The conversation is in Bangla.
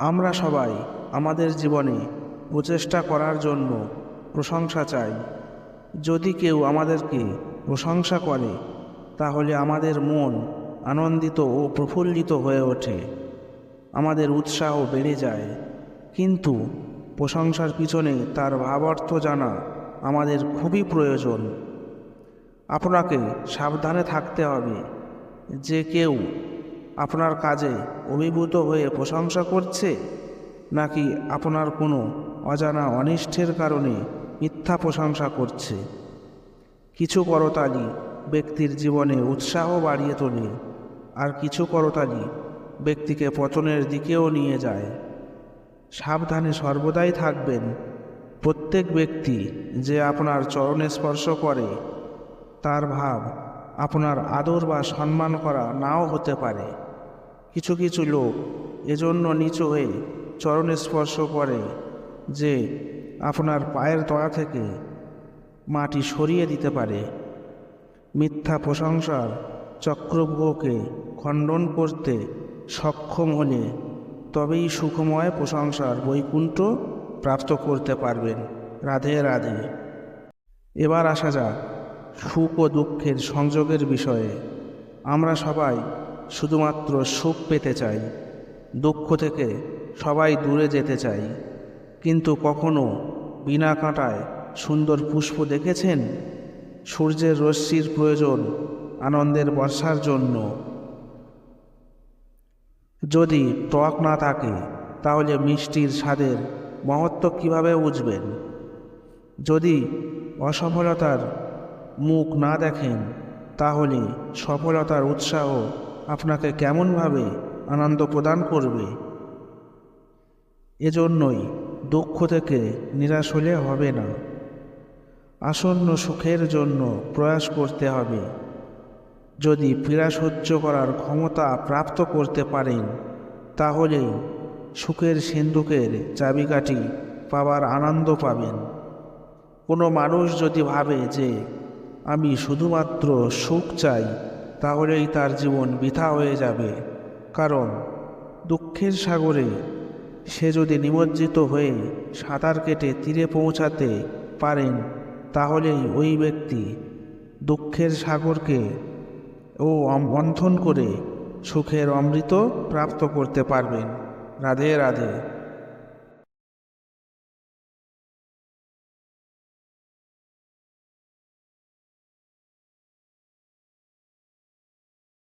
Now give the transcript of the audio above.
আমরা সবাই আমাদের জীবনে প্রচেষ্টা করার জন্য প্রশংসা চাই। যদি কেউ আমাদেরকে প্রশংসা করে, তাহলে আমাদের মন আনন্দিত ও প্রফুল্লিত হয়ে ওঠে। আমাদের উৎসাহ বেড়ে যায়। কিন্তু প্রশংসার পিছনে তার ভাবার্থ জানা আমাদের খুবই প্রয়োজন। আপনাকে সাবধানে থাকতে হবে। যে কেউ আপনার কাজে অভিভূত হয়ে প্রশংসা করছে? নাকি আপনার কোনো অজানা অনিষ্টের কারণে মিথ্যা প্রশংসা করছে? কিছু করতালি ব্যক্তির জীবনে উৎসাহ বাড়িয়ে তোলে। আর কিছু করতালি ব্যক্তিকে পতনের দিকেও নিয়ে যায়। সাবধানে সর্বদাই থাকবেন। প্রত্যেক ব্যক্তি যে আপনার চরণে স্পর্শ করে, তার ভাব আপনার আদর বা সম্মান করা নাও হতে পারে। কিছু কিছু লোক এজন্য নিচু হয়ে চরণে স্পর্শ করে যে আপনার পায়ের তলা থেকে মাটি সরিয়ে দিতে পারে। মিথ্যা প্রশংসার চক্রব্যূহকে খণ্ডন করতে সক্ষম হলে তবেই সুখময় প্রশংসার বৈকুণ্ঠ প্রাপ্ত করতে পারবেন। রাধে রাধে। এবার আসা যাক সুখ ও দুঃখের সংযোগের বিষয়ে। আমরা সবাই শুধুমাত্র সুখ পেতে চাই, দুঃখ থেকে সবাই দূরে যেতে চাই। কিন্তু কখনো বিনা কাঁটায় সুন্দর পুষ্প দেখেছেন? সূর্যের রশ্মির প্রয়োজন আনন্দের বর্ষার জন্য। যদি টক না থাকে, তাহলে মিষ্টির স্বাদের মহত্ব কীভাবে বুঝবেন? যদি অসফলতার মুখ না দেখেন, তাহলে সফলতার উৎসাহ আপনাকে কেমনভাবে আনন্দ প্রদান করবে? এজন্যই দুঃখ থেকে নিরাশ হলে হবে না। আসন্ন সুখের জন্য প্রয়াস করতে হবে। যদি পীড়া সহ্য করার ক্ষমতা প্রাপ্ত করতে পারেন, তাহলেই সুখের সিন্ধুকের চাবিকাঠি পাওয়ার আনন্দ পাবেন। কোনো মানুষ যদি ভাবে যে, আমি শুধুমাত্র সুখ চাই তাহলেই তার জীবন বৃথা হয়ে যাবে। কারণ দুঃখের সাগরে সে যদি নিমজ্জিত হয়ে সাঁতার কেটে তীরে পৌঁছাতে পারেন, তাহলেই ওই ব্যক্তি দুঃখের সাগরকে ও মন্থন করে সুখের অমৃত প্রাপ্ত করতে পারবেন। রাধে রাধে।